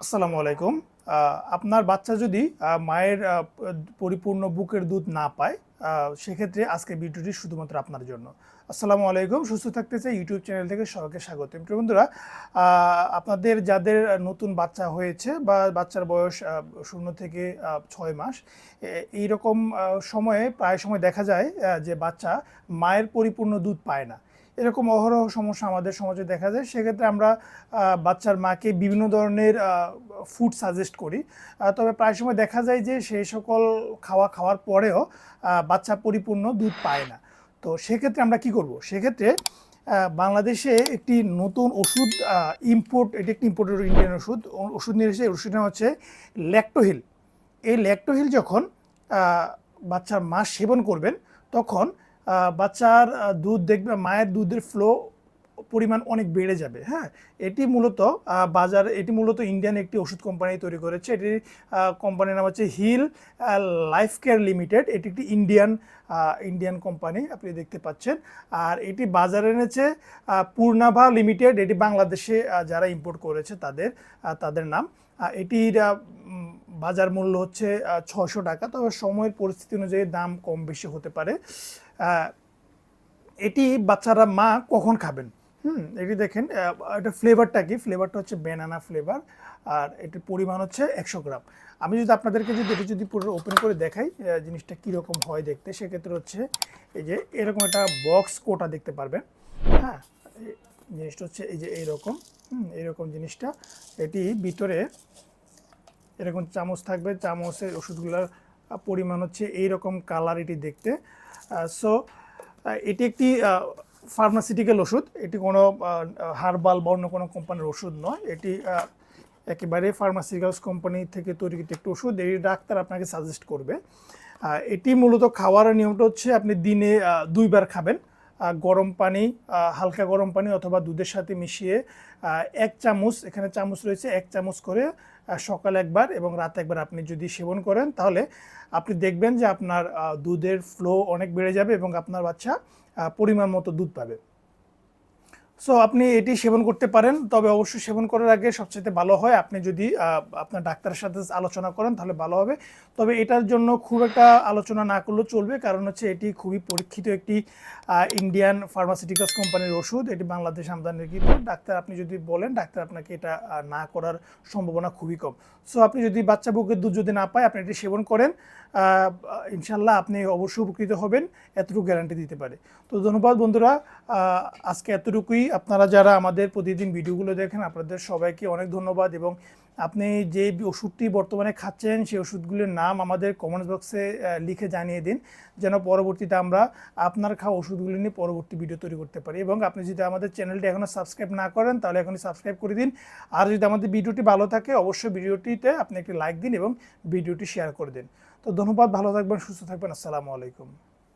আসসালামু আলাইকুম। আপনার বাচ্চা যদি মায়ের পরিপূর্ণ বুকের দুধ না পায় সেক্ষেত্রে আজকে ভিডিওটি শুধুমাত্র আপনার জন্য। আসসালামু আলাইকুম, সুস্থ থাকতে চাই ইউটিউব চ্যানেল থেকে সবাইকে স্বাগত। বন্ধুরা আপনাদের যাদের নতুন বাচ্চা হয়েছে বা বাচ্চার বয়স শূন্য থেকে ছয় মাস, এ- এইরকম সময়ে, প্রায় সময় দেখা যায় যে বাচ্চা মায়ের পরিপূর্ণ দুধ পায় না। এরকম অহরহ সমস্যা আমাদের সমাজে দেখা যায়। সেক্ষেত্রে আমরা বাচ্চার মাকে বিভিন্ন ধরনের ফুড সাজেস্ট করি। তবে প্রায় সময় দেখা যায় যে সেই সকল খাওয়া খাওয়ার পরেও বাচ্চা পরিপূর্ণ দুধ পায় না। তো সেক্ষেত্রে আমরা কি করব? সেক্ষেত্রে বাংলাদেশে একটি নতুন ওষুধ ইম্পোর্ট এটি একটি ইম্পোর্টেড ইন্ডিয়ান ওষুধ। ওষুধ নিয়ে এসেছে ওষুধটা হচ্ছে ল্যাক্টোহিল এই ল্যাক্টোহিল যখন বাচ্চার মা সেবন করবেন, তখন বাচ্চার দুধ দেখবে, মায়ের দুধের ফ্লো পরিমাণ অনেক বেড়ে যাবে হ্যাঁ? এটি মূলত বাজার, এটি মূলত ইন্ডিয়ান একটি ওষুধ কোম্পানি তৈরি করেছে। এটি কোম্পানির নাম হচ্ছে হিল লাইফ কেয়ার লিমিটেড এটি একটি ইন্ডিয়ান ইন্ডিয়ান কোম্পানি আপনি দেখতে পাচ্ছেন। আর এটি বাজারে এনেছে পূর্ণাভা লিমিটেড এটি বাংলাদেশে যারা ইম্পোর্ট করেছে তাদের তাদের নাম। এটির বাজার মূল্য হচ্ছে ছশো টাকা। তবে সময়ের পরিস্থিতি অনুযায়ী দাম কম বেশি হতে পারে। এটি বাচ্চারা মা কখন খাবেন? হুম, এটি দেখেন এটা ফ্লেভারটা কি? ফ্লেভারটা হচ্ছে ব্যানানা ফ্লেভার আর এটির পরিমাণ হচ্ছে একশো গ্রাম। আমি যদি আপনাদেরকে যদি এটি যদি পুরো ওপেন করে দেখাই জিনিসটা কীরকম হয় দেখতে, সেক্ষেত্রে হচ্ছে এই যে এরকম একটা বক্স কোটা দেখতে পারবেন। হ্যাঁ জিনিসটা হচ্ছে এই যে এইরকম। হুম, এইরকম জিনিসটা। এটি ভিতরে এরকম চামচ থাকবে, চামচের ওষুধগুলোর পরিমাণ হচ্ছে এই রকম কালার এটি দেখতে। সো এটি একটি ফার্মাসিউটিক্যাল ওষুধ। এটি কোনো হার্বাল বা অন্য কোনো কোম্পানির ওষুধ নয়। এটি একেবারে ফার্মাসিউটিক্যালস কোম্পানি থেকে তৈরিকৃত একটি ওষুধ। এই ডাক্তার আপনাকে সাজেস্ট করবে। এটি মূলত খাওয়ার নিয়মটা হচ্ছে আপনি দিনে দুইবার খাবেন। গরম পানি হালকা গরম পানি অথবা দুধের সাথে মিশিয়ে এক চামচ, এখানে চামচ রয়েছে, এক চামচ করে সকাল একবার এবং রাত একবার আপনি যদি সেবন করেন, তাহলে আপনি দেখবেন যে আপনার দুধের ফ্লো অনেক বেড়ে যাবে এবং আপনার বাচ্চা পরিমাণ মতো দুধ পাবে। সো আপনি এটি সেবন করতে পারেন, তবে অবশ্যই সেবন করার আগে সবচেয়ে ভালো হয় আপনি যদি আপনার ডাক্তারের সাথে আলোচনা করেন তাহলে ভালো হবে। তবে এটার জন্য খুব একটা আলোচনা না করলেও চলবে, কারণ হচ্ছে এটি খুবই পরীক্ষিত একটি ইন্ডিয়ান ফার্মাসিউটিক্যালস কোম্পানির ওষুধ। এটি বাংলাদেশ আমদানিকৃত ডাক্তার আপনি যদি বলেন, ডাক্তার আপনাকে এটা না করার সম্ভাবনা খুবই কম। সো আপনি যদি বাচ্চা বুকের দুধ যদি না পায়, আপনি এটি সেবন করেন ইনশাল্লাহ আপনি অবশ্যই উপকৃত হবেন, এতটুকু গ্যারান্টি দিতে পারে। তো ধন্যবাদ বন্ধুরা আজকে এতটুকুই। আপনারা যারা আমাদের প্রতিদিন ভিডিওগুলো দেখেন, আপনাদের সবাইকে অনেক ধন্যবাদ এবং আপনি যে ওষুধটি বর্তমানে খাচ্ছেন, সেই ওষুধগুলির নাম আমাদের কমেন্টস বক্সে লিখে জানিয়ে দিন, যেন পরবর্তীতে আমরা আপনার খাওয়া ওষুধগুলি নিয়ে পরবর্তী ভিডিও তৈরি করতে পারি। এবং আপনি যদি আমাদের চ্যানেলটি এখনও সাবস্ক্রাইব না করেন, তাহলে এখনই সাবস্ক্রাইব করে দিন। আর যদি আমাদের ভিডিওটি ভালো থাকে, অবশ্যই ভিডিওটিতে আপনি একটি লাইক দিন এবং ভিডিওটি শেয়ার করে দিন। তো ধন্যবাদ, ভালো থাকবেন, সুস্থ থাকবেন, আসসালামু আলাইকুম।